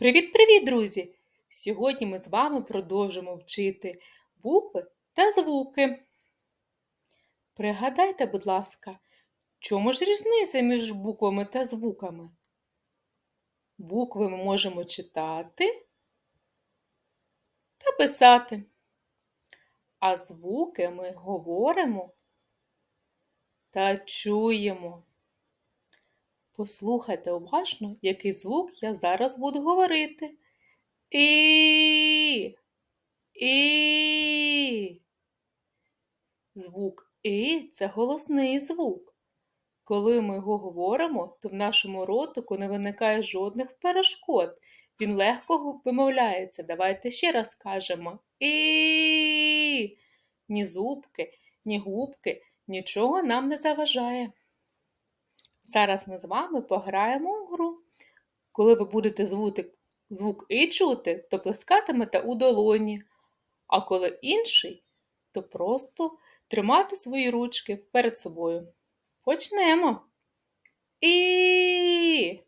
Привіт-привіт, друзі! Сьогодні ми з вами продовжимо вчити букви та звуки. Пригадайте, будь ласка, чому ж різниця між буквами та звуками? Букви ми можемо читати та писати, а звуки ми говоримо та чуємо. Послухайте уважно, який звук я зараз буду говорити. І. І. Звук І це голосний звук. Коли ми його говоримо, то в нашому ротику не виникає жодних перешкод. Він легко вимовляється. Давайте ще раз скажемо І. Ні зубки, ні губки, нічого нам не заважає. Зараз ми з вами пограємо у гру. Коли ви будете звути звук І чути, то плескатимете у долоні, а коли інший, то просто тримати свої ручки перед собою. Почнемо. І.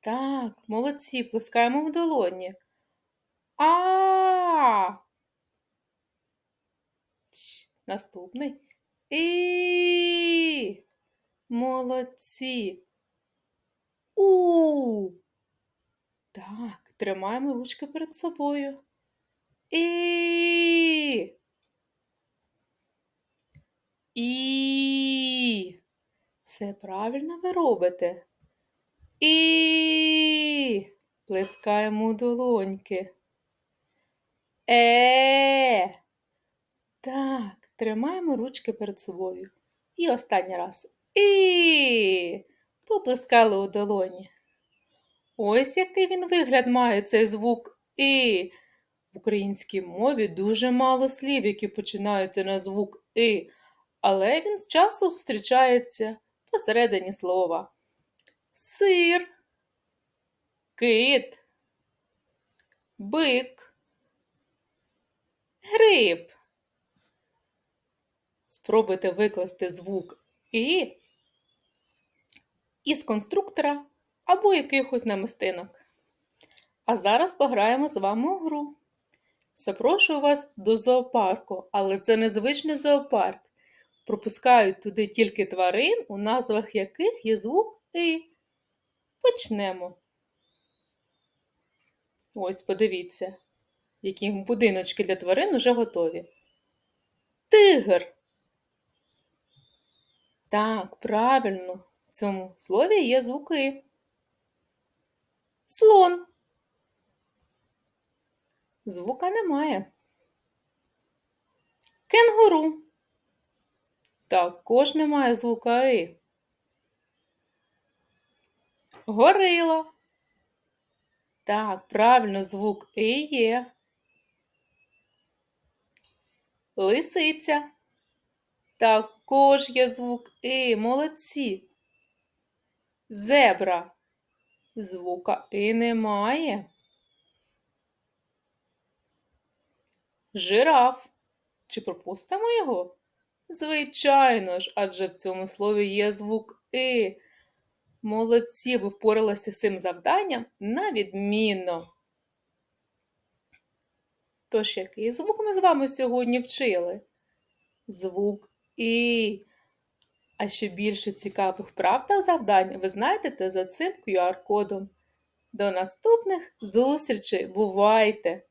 Так, молодці, плескаємо в долоні. А. Наступний. І. Молодці. У. Так, тримаємо ручки перед собою. І. І. Все правильно ви робите. І. Плескаємо долоньки. Е. Так, тримаємо ручки перед собою. І останній раз. І. Поплескали у долоні. Ось який він вигляд має цей звук І. В українській мові дуже мало слів, які починаються на звук І, але він часто зустрічається посередині слова. Сир, кит, бик, гриб. Спробуйте викласти звук І із конструктора або якихось намистинок. А зараз пограємо з вами у гру. Запрошую вас до зоопарку, але це незвичний зоопарк. Пропускають туди тільки тварин, у назвах яких є звук І. Почнемо. Ось, подивіться, які будиночки для тварин уже готові. Тигр. Так, правильно, цьому слові є звуки. Слон. Звука немає. Кенгуру. Також немає звука И. Горила. Так, правильно звук И є. Лисиця. Також є звук И. Молодці. Зебра. Звука І немає. Жираф. Чи пропустимо його? Звичайно ж, адже в цьому слові є звук И. Молодці, ви впоралися з цим завданням на відмінно. Тож, який звук ми з вами сьогодні вчили? Звук І. А ще більше цікавих прав та завдань ви знайдете за цим QR-кодом. До наступних зустрічей! Бувайте!